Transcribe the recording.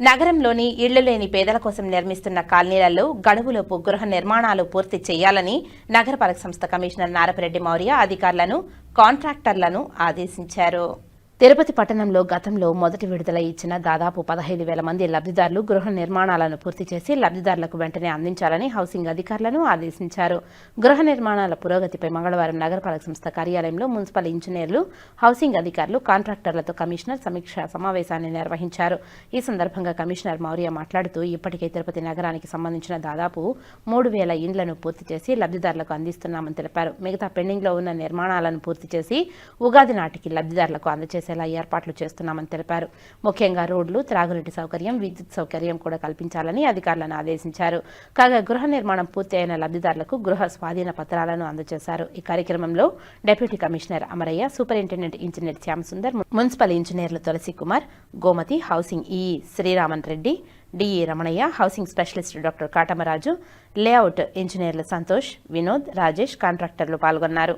నగరంలోని ఇళ్ళు లేని పేదల కోసం నిర్మిస్తున్న కాలనీలలో గడువులోపు గృహ నిర్మాణాలు పూర్తి చేయాలని నగరపాలక సంస్థ కమిషనర్ నారపరెడ్డి మౌర్య అధికారులను కాంట్రాక్టర్లను ఆదేశించారు. తిరుపతి పట్టణంలో గతంలో మొదటి విడుదల ఇచ్చిన దాదాపు పదహైదు వేల మంది లబ్ధిదారులు గృహ నిర్మాణాలను పూర్తి చేసి లబ్ధిదారులకు వెంటనే అందించాలని హౌసింగ్ అధికారులను ఆదేశించారు. గృహ నిర్మాణాల పురోగతిపై మంగళవారం నగరపాలక సంస్థ కార్యాలయంలో మున్సిపల్ ఇంజనీర్లు హౌసింగ్ అధికారులు కాంట్రాక్టర్లతో కమిషనర్ సమీక్ష సమావేశాన్ని నిర్వహించారు. ఈ సందర్భంగా కమిషనర్ మౌర్య మాట్లాడుతూ ఇప్పటికే తిరుపతి నగరానికి సంబంధించిన దాదాపు మూడు వేల ఇండ్లను పూర్తి చేసి లబ్ధిదారులకు అందిస్తున్నామని తెలిపారు. మిగతా పెండింగ్లో ఉన్న నిర్మాణాలను పూర్తి చేసి ఉగాది నాటికి లబ్ధిదారులకు అందజేశారు. అందజేసేలా ఏర్పాట్లు చేస్తున్నామని తెలిపారు. ముఖ్యంగా రోడ్లు త్రాగునీటి సౌకర్యం విద్యుత్ సౌకర్యం కూడా కల్పించాలని అధికారులను ఆదేశించారు. కాగా గృహ నిర్మాణం పూర్తి అయిన లబ్ధిదారులకు గృహ స్వాధీన పత్రాలను అందజేశారు. ఈ కార్యక్రమంలో deputy commissioner Amaraiah superintendent engineer Shyamasundar municipal ఇంజనీర్లు Tulasi Kumar Gomathi housing E Sriraman Reddy DE Ramanaiah housing specialist doctor Katamaraju layout ఇంజనీర్లు సంతోష్ వినోద్ రాజేష్ కాంట్రాక్టర్లు పాల్గొన్నారు.